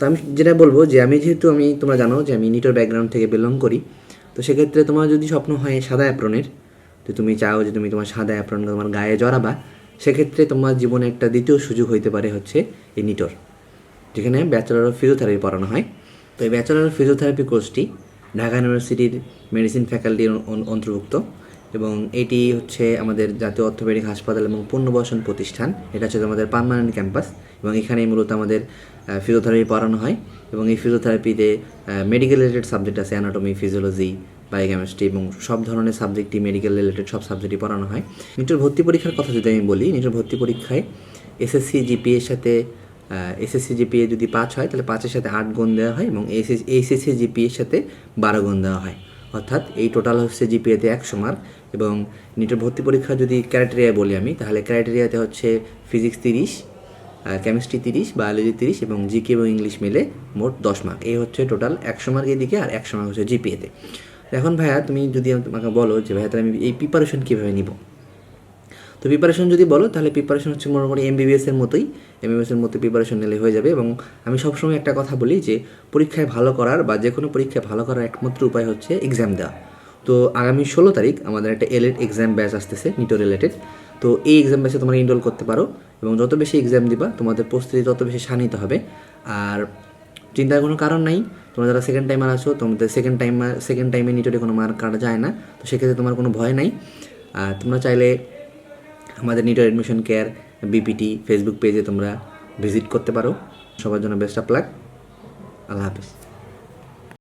তো আমি যেটা বলব যে আমি যেহেতু আমি, তোমরা জানো যে আমি নিটোর ব্যাকগ্রাউন্ড থেকে বিলং করি, তো সেক্ষেত্রে তোমার যদি স্বপ্ন হয় সাদা অ্যাপ্রনের তো তুমি চাও যে তুমি তোমার সাদা অ্যাপ্রন তোমার গায়ে জড়াবা, সেক্ষেত্রে তোমার জীবনে একটা দ্বিতীয় সুযোগ হইতে পারে হচ্ছে এই নিটোর, যেখানে ব্যাচেলর অফ ফিজিওথেরাপি পড়ানো হয়। তো এই ব্যাচেলর অফ ফিজিওথেরাপি কোর্সটি ঢাকা ইউনিভার্সিটির মেডিসিন ফ্যাকাল্টির অন্তর্ভুক্ত। এবং এটি হচ্ছে আমাদের জাতীয় অর্থোপেডিক হাসপাতাল এবং পুনর্বাসন প্রতিষ্ঠান। এটা হচ্ছে আমাদের পার্মানেন্ট ক্যাম্পাস এবং এখানেই মূলত আমাদের ফিজিওথেরাপি পড়ানো হয় এবং এই ফিজিওথেরাপিতে মেডিকেল রিলেটেড সাবজেক্ট আছে অ্যানাটমি ফিজিওলজি বায়োকেমিস্ট্রি এবং সব ধরনের সাবজেক্টই মেডিকেল রিলেটেড সব সাবজেক্টই পড়ানো হয়। নিটের ভর্তি পরীক্ষার কথা যদি আমি বলি, নিটের ভর্তি পরীক্ষায় এসএসসি জিপিএ এর সাথে এসএসসি জিপিএ যদি পাঁচ হয়, তাহলে পাঁচের সাথে আট গুণ দেওয়া হয় এবং এইচএসসি জিপিএ এর সাথে বারো গুণ দেওয়া হয়। অর্থাৎ এই টোটাল হচ্ছে জিপিএতে একশো মার্ক এবং নিটের ভর্তি পরীক্ষা যদি ক্রাইটেরিয়া বলি আমি, তাহলে ক্রাইটেরিয়াতে হচ্ছে ফিজিক্স তিরিশ কেমিস্ট্রি তিরিশ বায়োলজি তিরিশ এবং জিকে এবং ইংলিশ মিলে মোট দশ মার্ক এই হচ্ছে টোটাল একশো মার্ক এদিকে আর একশো মার্ক হচ্ছে জিপিএতে এখন ভাইয়া তুমি যদি তোমাকে বলো যে ভাইয়া তাহলে আমি এই প্রিপারেশন কীভাবে নিব? তো প্রিপারেশন যদি বলো, তাহলে প্রিপারেশন হচ্ছে মোটামুটি এমবিবিএস এর মতোই। এমবিবিএস এর মতো প্রিপারেশন নিলে হয়ে যাবে এবং আমি সবসময় একটা কথা বলি যে, পরীক্ষায় ভালো করার বা যে কোনো পরীক্ষায় ভালো করার একমাত্র উপায় হচ্ছে এক্সাম দেওয়া। তো আগামী ষোলো তারিখ আমাদের একটা এলেট এক্সাম ব্যাচ আসতেছে নিটো রিলেটেড তো এই এক্সাম ব্যাচে তোমরা ইনরোল করতে পারো এবং যত বেশি এক্সাম দিবা, তোমাদের প্রস্তুতি তত বেশি শানিত হবে। আর চিন্তার কোনো কারণ নাই, তোমরা যারা সেকেন্ড টাইমার আছো, তোমাদের সেকেন্ড টাইম সেকেন্ড টাইমে নিটোরে কোনো মার্ক কাটা যায় না। তো সেক্ষেত্রে তোমার কোনো ভয় নাই। আর তোমরা চাইলে আমাদের নিটো অ্যাডমিশন কেয়ার বিপিটি ফেসবুক পেজে তোমরা ভিজিট করতে পারো। সবার জন্য বেস্ট অফ লাক আল্লাহ হাফিজ।